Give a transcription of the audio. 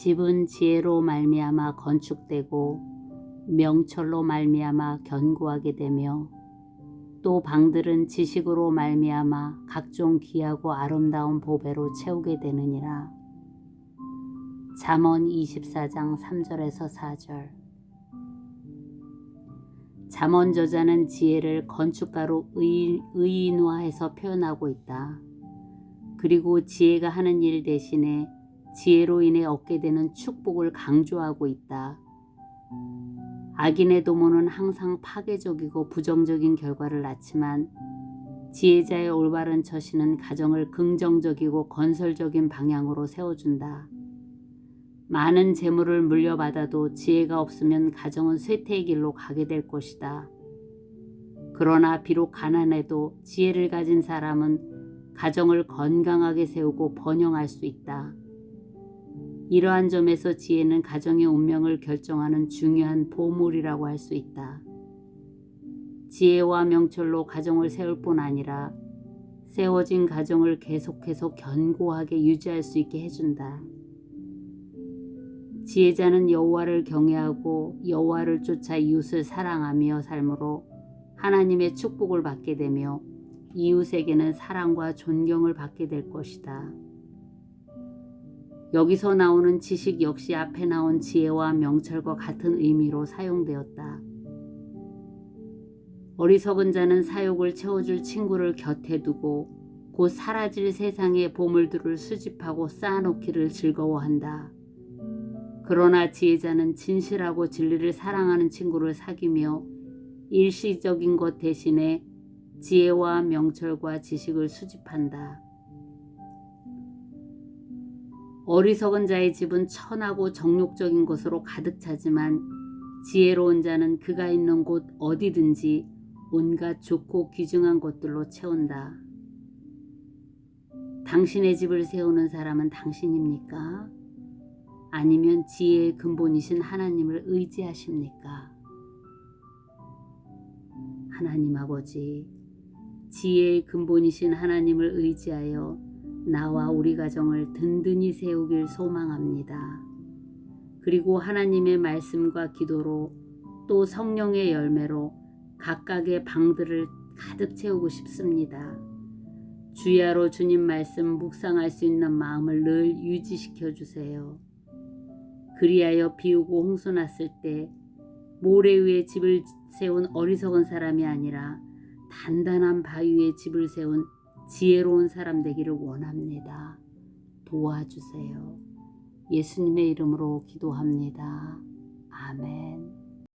집은 지혜로 말미암아 건축되고 명철로 말미암아 견고하게 되며 또 방들은 지식으로 말미암아 각종 귀하고 아름다운 보배로 채우게 되느니라. 잠언 24장 3절에서 4절 잠언 저자는 지혜를 건축가로 의, 의인화해서 표현하고 있다. 그리고 지혜가 하는 일 대신에 지혜로 인해 얻게 되는 축복을 강조하고 있다. 악인의 도모는 항상 파괴적이고 부정적인 결과를 낳지만 지혜자의 올바른 처신은 가정을 긍정적이고 건설적인 방향으로 세워준다. 많은 재물을 물려받아도 지혜가 없으면 가정은 쇠퇴의 길로 가게 될 것이다. 그러나 비록 가난해도 지혜를 가진 사람은 가정을 건강하게 세우고 번영할 수 있다. 이러한 점에서 지혜는 가정의 운명을 결정하는 중요한 보물이라고 할 수 있다. 지혜와 명철로 가정을 세울 뿐 아니라 세워진 가정을 계속해서 견고하게 유지할 수 있게 해준다. 지혜자는 여호와를 경외하고 여호와를 쫓아 이웃을 사랑하며 삶으로 하나님의 축복을 받게 되며 이웃에게는 사랑과 존경을 받게 될 것이다. 여기서 나오는 지식 역시 앞에 나온 지혜와 명철과 같은 의미로 사용되었다. 어리석은 자는 사욕을 채워줄 친구를 곁에 두고 곧 사라질 세상의 보물들을 수집하고 쌓아놓기를 즐거워한다. 그러나 지혜자는 진실하고 진리를 사랑하는 친구를 사귀며 일시적인 것 대신에 지혜와 명철과 지식을 수집한다. 어리석은 자의 집은 천하고 정욕적인 것으로 가득 차지만 지혜로운 자는 그가 있는 곳 어디든지 온갖 좋고 귀중한 것들로 채운다. 당신의 집을 세우는 사람은 당신입니까? 아니면 지혜의 근본이신 하나님을 의지하십니까? 하나님 아버지, 지혜의 근본이신 하나님을 의지하여 나와 우리 가정을 든든히 세우길 소망합니다. 그리고 하나님의 말씀과 기도로 또 성령의 열매로 각각의 방들을 가득 채우고 싶습니다. 주야로 주님 말씀 묵상할 수 있는 마음을 늘 유지시켜 주세요. 그리하여 비오고 홍수 났을 때 모래 위에 집을 세운 어리석은 사람이 아니라 단단한 바위 위에 집을 세운 지혜로운 사람 되기를 원합니다. 도와주세요. 예수님의 이름으로 기도합니다. 아멘.